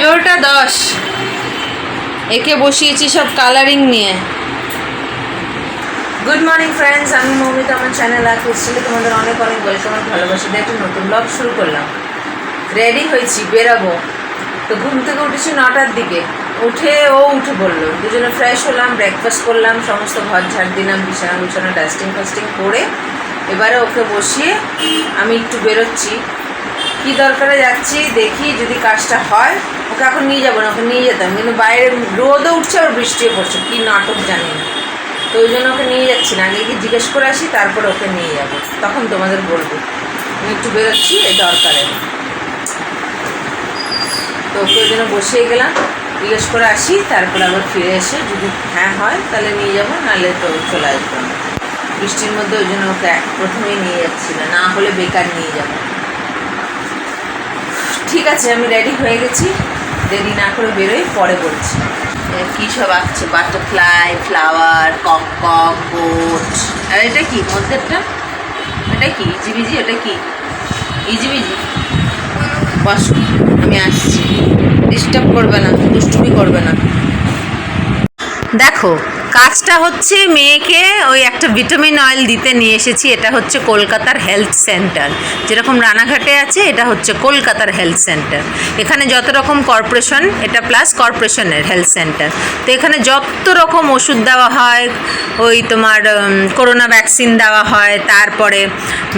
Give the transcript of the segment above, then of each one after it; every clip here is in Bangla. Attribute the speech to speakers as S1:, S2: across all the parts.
S1: এগারোটা দশ। একে বসিয়েছি সব কালারিং নিয়ে। গুড মর্নিং ফ্রেন্ডস আমি মৌমিতা, আমার চ্যানেল আর ছিল তোমাদের অনেক অনেক ওয়েলকাম আর ভালোবাসা দিয়ে একটা নতুন ব্লগ শুরু করলাম। রেডি হয়েছি, বেরাবো। তো ঘুম থেকে উঠেছি নটার দিকে। উঠে ও উঠে পড়ল। দুজনে ফ্রেশ হলাম ব্রেকফাস্ট করলাম, সমস্ত ঘর ঝাড় দিলাম, বিছানা বিছানা ডাস্টিং ফাস্টিং করে এবারে ওকে বসিয়ে আমি একটু বেরোচ্ছি। কী দরকারে যাচ্ছি, দেখি যদি কাজটা হয়, ওকে এখন নিয়ে যাব না, ওকে নিয়ে যেতাম কিন্তু বাইরে রোদও উঠছে আর বৃষ্টিও পড়ছে, কী নাটক জানি না। তো ওই জন্য ওকে নিয়ে যাচ্ছি না, আগে কি জিজ্ঞেস করে আসি, তারপর ওকে নিয়ে যাব। তখন তোমাদের বলব। আমি একটু বেরোচ্ছি, এই দরকারে। তো ওকে ওই জন্য বসিয়ে গেলাম, জিজ্ঞেস করে আসি, তারপর আবার ফিরে এসে যদি হ্যাঁ হয়, তাহলে নিয়ে যাব, নাহলে তো চলে আসব বৃষ্টির মধ্যে ওই জন্য ওকে প্রথমেই নিয়ে যাচ্ছি না না হলে বেকার নিয়ে যাব। ঠিক আছে আমি রেডি হয়ে গেছি। দেরি না করে বেরোই পরে বলছি। কী সব আঁকছে butterfly flower cock cock boat আর এটা কি? মধ্যেরটা? এটা কি? ইজিবিজি এটা কি? ইজিবিজি বস আমি আসছি। ডিস্টার্ব করবে না দুষ্টুমি করবে না। দেখো কাজটা হচ্ছে মেয়েকে ওই একটা ভিটামিন অয়েল দিতে নিয়ে এসেছি, এটা হচ্ছে কলকাতার হেলথ সেন্টার। যেরকম রানাঘাটে আছে, এটা হচ্ছে কলকাতার হেলথ সেন্টার। এখানে যত রকম কর্পোরেশন, এটা প্লাস কর্পোরেশনের হেলথ সেন্টার। তো এখানে যত রকম ওষুধ দেওয়া হয়, ওই তোমার করোনা ভ্যাকসিন দেওয়া হয়, তারপরে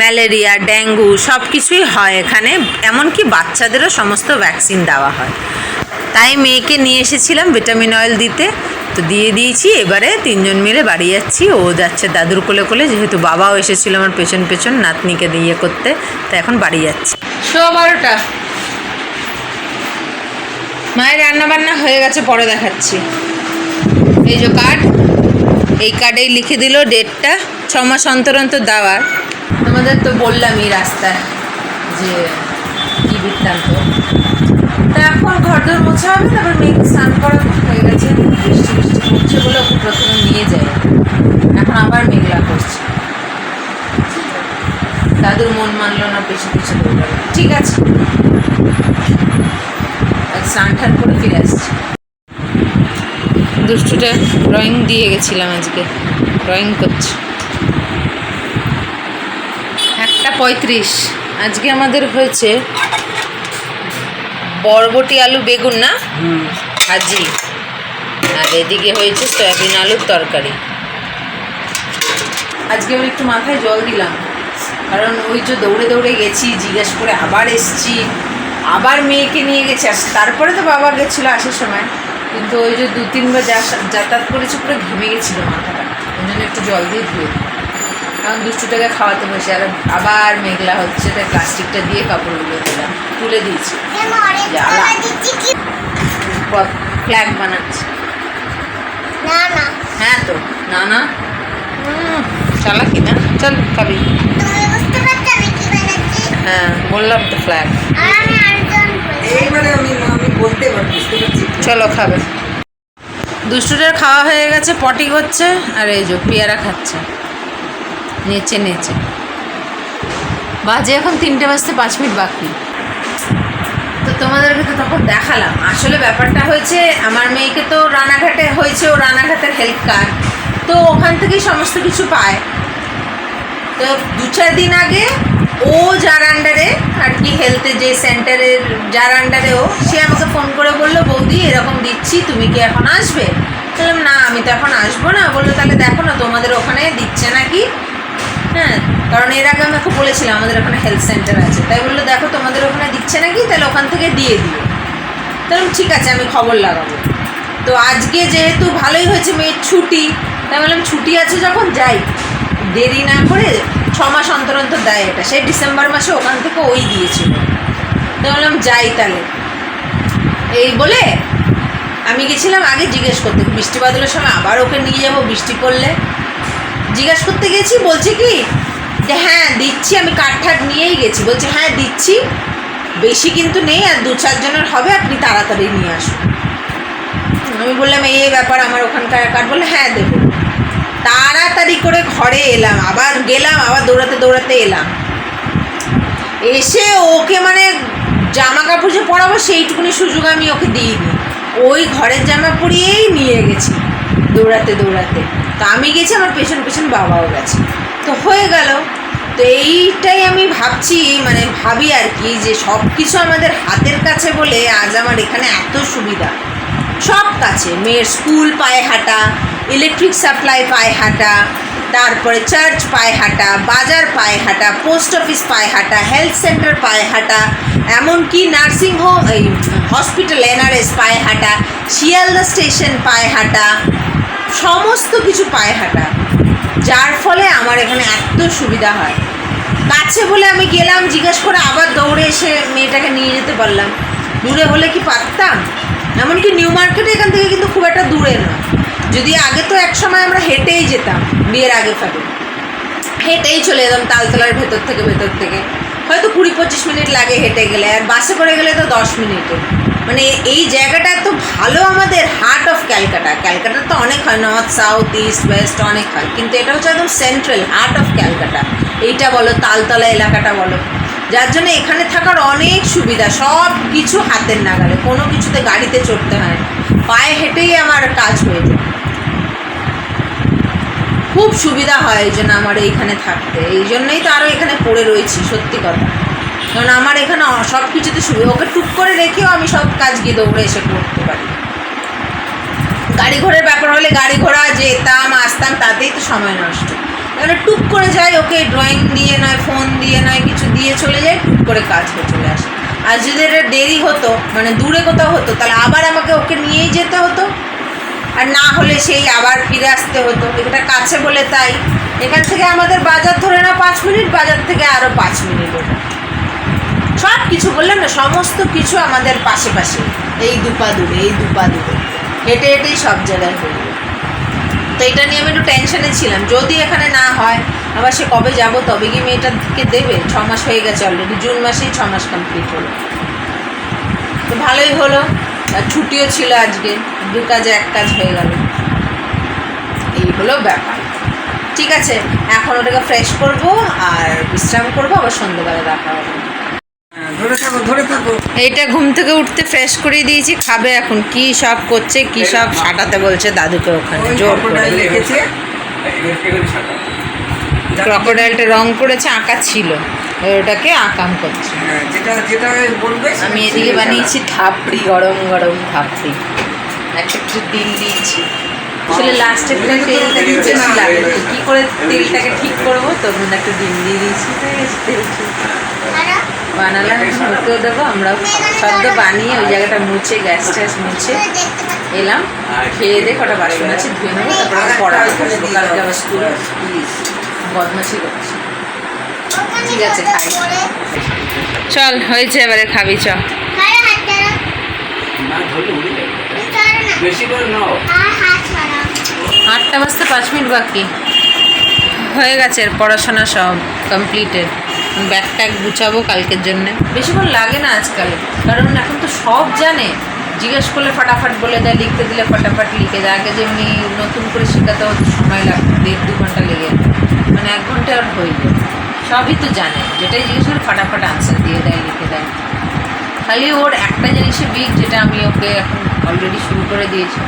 S1: ম্যালেরিয়া, ডেঙ্গু সব কিছুই হয় এখানে। এমনকি বাচ্চাদেরও সমস্ত ভ্যাকসিন দেওয়া হয়। তাই মেয়েকে নিয়ে এসেছিলাম ভিটামিন অয়েল দিতে। তো দিয়ে দিয়েছি, এবারে তিনজন মিলে বাড়ি যাচ্ছি। ও যাচ্ছে দাদুর কোলে কোলে, যেহেতু বাবাও এসেছিল আমার পেছন পেছন নাতনিকে দিয়ে করতে, তো এখন বাড়ি যাচ্ছি। শো বারোটা। মায়ের রান্না বান্না হয়ে গেছে, পরে দেখাচ্ছি। এই যে কার্ড এই কার্ডেই লিখে দিল ডেটটা, ছ মাস অন্তর অন্তর দেওয়ার তোমাদের তো বললামই রাস্তায় যে কী বৃত্তান্ত। তা এখন ঘর দর মোছা হবে তারপর মেয়েকে স্নান করানো হয়ে গেছে। বৃষ্টি বৃষ্টি পড়ছে বলে ওকে প্রথমে নিয়ে যায়। এখন আবার মেঘলা করছে। দাদুর মন মানলো না, পেছু পেছু দৌড়াবে ঠিক আছে। স্নান টান করে ফিরে আসছি। দুষ্টুটা ড্রয়িং দিয়ে গেছিলাম আজকে। ড্রয়িং করছে। একটা পঁয়ত্রিশ। আজকে আমাদের হয়েছে বরবটি আলু বেগুন না? ভাজি। আর এদিকে হয়েছে সয়াবিন আলুর তরকারি। আজকে আমি একটু মাথায় জল দিলাম। কারণ ওই যে দৌড়ে দৌড়ে গেছি জিজ্ঞেস করে আবার এসছি। আবার মেয়েকে নিয়ে গেছি। আস তারপরে তো বাবা গেছিল আসার সময়। কিন্তু ওই যে দু তিনবার যা- যাতায়াত করেছি পুরো ঘেমে গেছিল মাথাটা। ওই জন্য একটু জল দিয়ে ধুয়ে দিই। এখন দুষ্টুটাকে খাওয়াতে বসে। আর আবার মেঘলা হচ্ছে তাই প্লাস্টিকটা দিয়ে কাপড়গুলো দিলাম। তুলে দিয়েছি। ফ্ল্যাগ বানাচ্ছি।
S2: না না
S1: হ্যাঁ তো না না হুম, চালাকি না? চল খাবি। হ্যাঁ বললাম তো ফ্ল্যাগ চলো খাবে। দুষ্টুটার খাওয়া হয়ে গেছে পটি করছে আর এই যে পেয়ারা খাচ্ছে। নেচে নেচে। বাজে এখন তিনটে বাজতে পাঁচ মিনিট বাকি। তো তোমাদেরকে তো তখন দেখালাম। আসলে ব্যাপারটা হয়েছে, আমার মেয়েকে তো রানাঘাটে হয়েছে, ও রানাঘাটের হেল্প কার্ড তো ওখান থেকেই সমস্ত কিছু পায়। তো দু চার দিন আগে ও যার আন্ডারে আর কি হেলথে যে সেন্টারের যার আন্ডারে ও, সে আমাকে ফোন করে বলল, বৌদি, এরকম দিচ্ছি, তুমি কি এখন আসবে? বললাম, না, আমি তো এখন আসব না। বলল, তাহলে দেখো না, তোমাদের ওখানে দিচ্ছে নাকি? হ্যাঁ কারণ এর আগে আমি ওকে বলেছিলাম আমাদের ওখানে হেলথ সেন্টার আছে। তাই বলল, দেখো তোমাদের ওখানে দিচ্ছে নাকি? তাহলে ওখান থেকে দিয়ে দিও। তাহলে ঠিক আছে, আমি খবর লাগাবো। তো আজকে যেহেতু ভালোই হয়েছে মেয়ের ছুটি, তাই বললাম, ছুটি আছে যখন, যাই। দেরি না করে ছ মাস অন্তর অন্তর দেয় এটা। সেই ডিসেম্বর মাসে ওখান থেকে ওই দিয়েছিল। তো বললাম, যাই তাহলে। এই বলে আমি গেছিলাম আগে জিজ্ঞেস করতে, বৃষ্টি বাদলের সময় আবার ওকে নিয়ে যাব বৃষ্টি পড়লে? জিজ্ঞাসা করতে গেছি বলছে কি, যে হ্যাঁ দিচ্ছি, আমি কাঠ ঠাট নিয়েই গেছি। বলছে হ্যাঁ দিচ্ছি, বেশি কিন্তু নেই, আর দু চারজনের হবে, আপনি তাড়াতাড়ি নিয়ে আসুন। আমি বললাম, এই ব্যাপার, আমার ওখানকার কার্ড বললে হ্যাঁ দেবো। তাড়াতাড়ি করে ঘরে এলাম, আবার গেলাম, আবার দৌড়াতে দৌড়াতে এলাম। এসে ওকে মানে জামা কাপড় যে পরাবো, সেইটুকুনি সুযোগ আমি ওকে দিইনি। ওই ঘরের জামা পরিয়েই নিয়ে গেছি। দৌড়াতে দৌড়াতে। তো আমি গেছি, আমার পেছন পেছন বাবাও গেছে। তো হয়ে গেল। তো এইটাই আমি ভাবছি মানে ভাবি আর কি যে সব কিছু আমাদের হাতের কাছে বলে আজ আমার এখানে এত সুবিধা। সব কাছে। মেয়ের স্কুল পায়ে হাঁটা ইলেকট্রিক সাপ্লাই পায়ে হাঁটা, তারপরে চার্চ পায়ে হাঁটা, বাজার পায়ে হাঁটা পোস্ট অফিস পায়ে হাঁটা হেলথ সেন্টার পায়ে হাঁটা, এমনকি নার্সিং হোম এই হসপিটাল এনআরএস পায়ে হাঁটা, শিয়ালদা স্টেশন পায়ে হাঁটা সমস্ত কিছু পায়ে হাঁটা। যার ফলে আমার এখানে এত সুবিধা হয়। কাছে বলে আমি গেলাম, জিজ্ঞেস করে আবার দৌড়ে এসে মেয়েটাকে নিয়ে যেতে পারলাম। দূরে হলে কি পারতাম? এমনকি নিউ মার্কেটে এখান থেকে কিন্তু খুব একটা দূরে নয়। যদি আগে তো এক সময় আমরা হেঁটেই যেতাম, বিয়ের আগে ফাগে হেঁটেই চলে যেতাম তালতলার ভেতর থেকে ভেতর থেকে। হয়তো কুড়ি পঁচিশ মিনিট লাগে হেঁটে গেলে, আর বাসে করে গেলে তো দশ মিনিটে মানে এই জায়গাটা এত ভালো আমাদের হার্ট অফ ক্যালকাটা ক্যালকাটা তো অনেক হয় নর্থ সাউথ ইস্ট ওয়েস্ট অনেক হয়। কিন্তু এটা হচ্ছে একদম সেন্ট্রাল হার্ট অফ ক্যালকাটা এইটা বলো, তালতলা এলাকাটা বলো। যার জন্য এখানে থাকার অনেক সুবিধা, সব কিছু হাতের নাগালে, কোনো কিছুতে গাড়িতে চড়তে হয় না। পায়ে হেঁটেই আমার কাজ হয়ে যায়। খুব সুবিধা হয় এই জন্য আমার এইখানে থাকতে। এই জন্যই তো আরও এখানে পড়ে রয়েছি, সত্যি কথা। কারণ আমার এখানে সব কিছুতে সুবিধা ওকে টুক করে রেখেও আমি সব কাজ গিয়ে দৌড়ে এসে করতে পারি। গাড়ি ঘোড়ার ব্যাপার হলে গাড়ি ঘোড়া, যেতাম, আসতাম, তাতেই তো সময় নষ্ট। এখানে টুক করে যাই, ওকে ড্রয়িং দিয়ে নয় ফোন দিয়ে নয়, কিছু দিয়ে চলে যাই, টুক করে কাজ হয়ে চলে আসে। আর যদি এটা দেরি হতো মানে দূরে কোথাও হতো, তাহলে আবার আমাকে ওকে নিয়েই যেতে হতো। আর না হলে সেই আবার ফিরে আসতে হতো। এটা কাছে বলে তাই। এখান থেকে আমাদের বাজার ধরে না পাঁচ মিনিট, বাজার থেকে আরও পাঁচ মিনিট। ওটা সব কিছু বললাম না, সমস্ত কিছু আমাদের পাশে পাশে এই দুপা দূরে এই দুপা দূরে হেঁটে হেঁটেই সব জায়গায় হয়ে যাবে। তো এটা নিয়ে আমি একটু টেনশনে ছিলাম। যদি এখানে না হয়, আবার সে কবে যাব, তবে কি মেয়েটাকে দেবে। ছ মাস হয়ে গেছে অলরেডি জুন মাসেই ছ মাস কমপ্লিট হলো। তো ভালোই হলো। ছুটিও ছিল আজকে। দু কাজে, এক কাজ হয়ে গেল। এই হলো ব্যাপার। ঠিক আছে, এখন ওটাকে ফ্রেশ করব আর বিশ্রাম করব, আবার সন্ধ্যেবেলা দেখা হবে। এইটা ঘুম থেকে উঠতে ফ্রেশ করে দিয়েছি খাবে এখন। কি সব করছে কি সব সাটাতে বলছে দাদুকে ওখানে জোর করে। ক্রকোডাইলটা রং করেছে আঁকা ছিল। ওটাকে আকাম করছে।
S3: হ্যাঁ,
S1: আমি এদিকে বানিয়েছি থাপড়ি গরম গরম থাপড়ি। একটা একটু দিয়েছি। আসলে লাস্টে তেলটা লাগল। কী করে তেলটাকে ঠিক করব তখন একটা ডিম দিয়ে দিয়েছি। তেল।
S2: আর
S1: বানালাম ওকেও দেবো আমরাও খাব। সদ্য বানিয়ে ওই জায়গাটা মুছে গ্যাস ট্যাস মুছে এলাম খেয়ে দিয়ে কটা বাসন আছে ধুয়ে নেব তারপরে বসবো কালকে আবার স্কুল. বদমাছি করছি ঠিক আছে, খাই। চল হয়েছে এবারে খাবি চ আটটা বাজতে পাঁচ মিনিট বাকি হয়ে গেছে পড়াশোনা সব কমপ্লিটেড ব্যাগ ট্যাগ গুছাবো কালকের জন্য। বেশিক্ষণ লাগে না আজকাল। কারণ এখন তো সব জানে। জিজ্ঞেস করলে ফাটাফাট বলে দেয়, লিখতে দিলে ফাটাফাট লিখে দেয়। আগে যেমনি নতুন করে শেখাতে হতো, সময় লাগতো, দেড় দু ঘণ্টা লেগে। মানে এক ঘণ্টা আর হয়ে যায় সবই তো জানে। যেটাই জিজ্ঞেস করে ফাটাফাট আনসার দিয়ে দেয়, লিখে দেয়। খালি ওর একটা জিনিসে উইক যেটা আমি ওকে এখন অলরেডি শুরু করে দিয়েছি।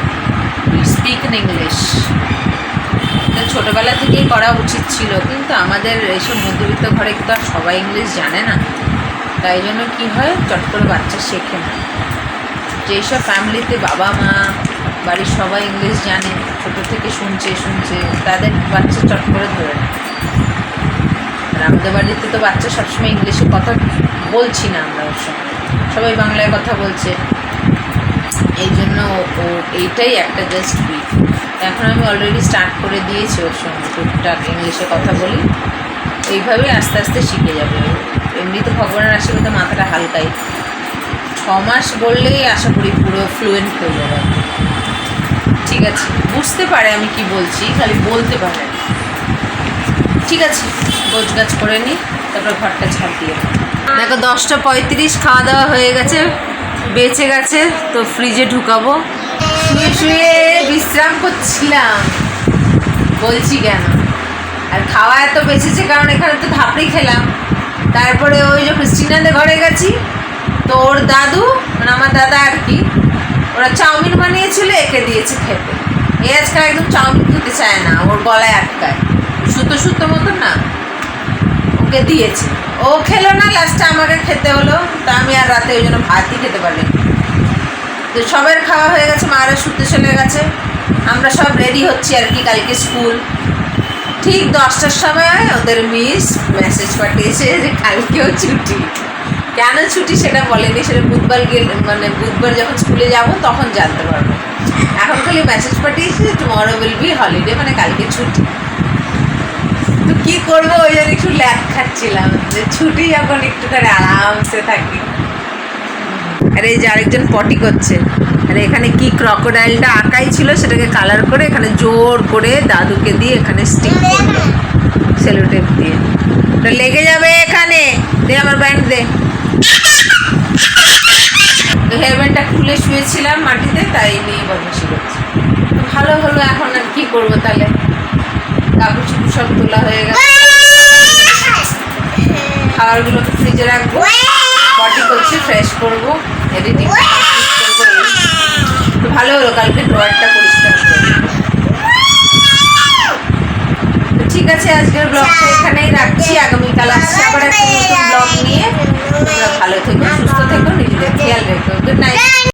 S1: স্পিক ইন ইংলিশ ছোটোবেলা থেকেই করা উচিত ছিল, কিন্তু আমাদের এইসব মধ্যবিত্ত ঘরে তো আর সবাই ইংলিশ জানে না। তাই জন্য কী হয়? চট করে বাচ্চা শেখে না। যেসব ফ্যামিলিতে বাবা, মা, বাড়ির সবাই ইংলিশ জানে, ছোটো থেকে শুনছে শুনছে, তাদের বাচ্চা চট করে ধরে নেয়। আর আমাদের বাড়িতে তো বাচ্চা সবসময় ইংলিশে কথা বলছি না আমরা ওর সঙ্গে। সবাই বাংলায় কথা বলছে। এই জন্য ও- এইটাই একটা জাস্ট এখন আমি অলরেডি স্টার্ট করে দিয়েছি ওর সঙ্গে টুকটাক ইংলিশে কথা বলি। এইভাবেই আস্তে আস্তে শিখে যাবে। এমনি তো ভগবানের আশীর্বাদে মাথাটা হালকাই। ছ মাস বললেই আশা করি পুরো ফ্লুয়েন্ট হয়ে যাবে। ঠিক আছে, বুঝতে পারে আমি কি বলছি, খালি বলতে পারে। ঠিক আছে গোছ গাছ করে নিই তারপর ঘরটা ছাড় দিয়ে দেখো, দশটা পঁয়ত্রিশ, খাওয়া দাওয়া হয়ে গেছে, বেঁচে গেছে, তো ফ্রিজে ঢুকাবো। শুয়ে শুয়ে বিশ্রাম করছিলাম। বলছি কেন? আর খাওয়া এত বেঁচেছে, কারণ এখানে তো ধাপড়ি খেলাম। তারপরে ওই যে ক্রিস্টিনাদের ঘরে গেছি, তো ওর দাদু মানে আমার দাদা আর কি, ওরা চাউমিন বানিয়েছিল, একে দিয়েছে খেতে। এ আজকাল একদম চাউমিন খেতে চায় না, ওর গলায় আটকায়। সুতো সুতো মতন না, ওকে দিয়েছে। ও খেলো না লাস্টে আমাকে খেতে হলো, তা আমি আর রাতে ওই জন্য ভাতই খেতে পারিনি। তো সবের খাওয়া হয়ে গেছে মারা শুতে চলে গেছে। আমরা সব রেডি হচ্ছি আর কি কালকে স্কুল ঠিক দশটার সময় ওদের মিস মেসেজ পাঠিয়েছে যে কালকেও ছুটি। কেন ছুটি সেটা বলেনি, সেটা বুধবার গেলে মানে বুধবার যখন স্কুলে যাব তখন জানতে পারব। এখন খালি মেসেজ পাঠিয়েছে টুমরো উইল বি হলিডে মানে কালকে ছুটি। তো কী করব ওই জন্য একটু ল্যাপ খাচ্ছিলাম, যে ছুটি যখন একটুখানি আরামসে থাকি। আর এই যে আরেকজন পটি করছে। আর এখানে কি ক্রকোডাইলটা আঁকাই ছিল সেটাকে কালার করে এখানে জোর করে দাদুকে দিয়ে এখানে স্টিক করবে সেলো টেপ দিয়ে। ওটা লেগে যাবে এখানে। দে আমার ব্যান্ড দে। তো হেয়ারব্যান্ডটা খুলে শুয়েছিলাম মাটিতে, তাই নিয়ে বদমাসি করছি ভালো হলো এখন আর কি করব তাহলে? কাপড় সব তোলা হয়ে গেছে। খাবারগুলো ফ্রিজে রাখব। পটি করছি? ফ্রেশ করব এডিটিং করব তো ভালো হলো, কালকে ড্রয়ারটা পরিষ্কার ঠিক আছে, আজকের ব্লগটা এখানেই রাখছি। আগামীকাল আসছি আবার একটা নতুন ব্লগ নিয়ে। ভালো থেকো, সুস্থ থেকো, নিজেদের খেয়াল রেখো। Good night